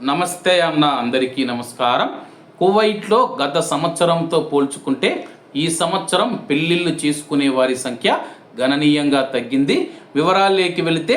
నమస్తే అన్న అందరికీ నమస్కారం. కువైట్లో గత సంవత్సరంతో పోల్చుకుంటే ఈ సంవత్సరం పెళ్ళిళ్ళు చేసుకునే వారి సంఖ్య గణనీయంగా తగ్గింది. వివరాల్లోకి వెళితే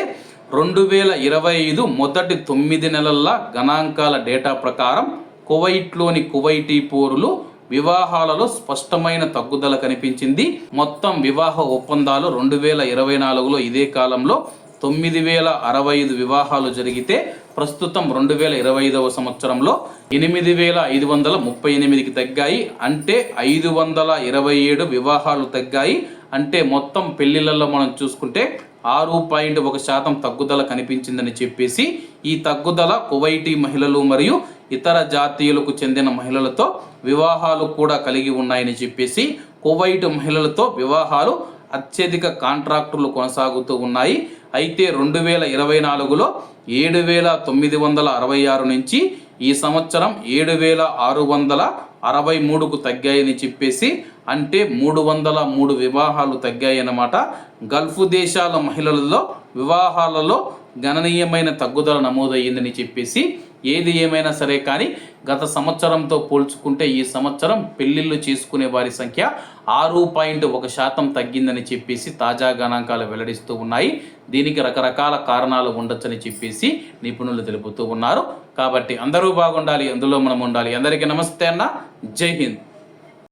రెండు వేల ఇరవై ఐదు మొదటి తొమ్మిది నెలల గణాంకాల డేటా ప్రకారం కువైట్లోని కువైటీ పోరులు వివాహాలలో స్పష్టమైన తగ్గుదల కనిపించింది. మొత్తం వివాహ ఒప్పందాలు రెండు వేల ఇరవై నాలుగులో ఇదే కాలంలో తొమ్మిది వేల అరవై ఐదు వివాహాలు జరిగితే ప్రస్తుతం రెండు వేల ఇరవై ఐదవ సంవత్సరంలో ఎనిమిది వేల ఐదు వందల ముప్పై ఎనిమిదికి తగ్గాయి. అంటే ఐదు వందల ఇరవై ఏడు వివాహాలు తగ్గాయి. అంటే మొత్తం పెళ్ళిళ్ళల్లో మనం చూసుకుంటే ఆరు పాయింట్ ఒక శాతం తగ్గుదల కనిపించిందని చెప్పేసి ఈ తగ్గుదల కువైటీ మహిళలు మరియు ఇతర జాతీయులకు చెందిన మహిళలతో వివాహాలు కూడా కలిగి ఉన్నాయని చెప్పేసి కువైట్ మహిళలతో వివాహాలు అత్యధిక కాంట్రాక్టులు కొనసాగుతూ ఉన్నాయి. అయితే రెండు వేల ఇరవై నాలుగులో ఏడు వేల తొమ్మిది వందల అరవై ఆరు నుంచి ఈ సంవత్సరం ఏడు వేల ఆరు వందల అరవై మూడుకు తగ్గాయని చెప్పేసి అంటే మూడు వందల మూడు వివాహాలు తగ్గాయన్నమాట. గల్ఫ్ దేశాల మహిళలలో వివాహాలలో గణనీయమైన తగ్గుదల నమోదయ్యిందని చెప్పేసి ఏది ఏమైనా సరే కానీ గత సంవత్సరంతో పోల్చుకుంటే ఈ సంవత్సరం పెళ్ళిళ్ళు చేసుకునే వారి సంఖ్య ఆరు పాయింట్ ఒక శాతం తగ్గిందని చెప్పేసి తాజా గణాంకాలు వెల్లడిస్తూ ఉన్నాయి. దీనికి రకరకాల కారణాలు ఉండొచ్చని చెప్పేసి నిపుణులు తెలుపుతూ ఉన్నారు. కాబట్టి అందరూ బాగుండాలి అందులో మనం ఉండాలి. అందరికీ నమస్తే అన్న. जय हिंद।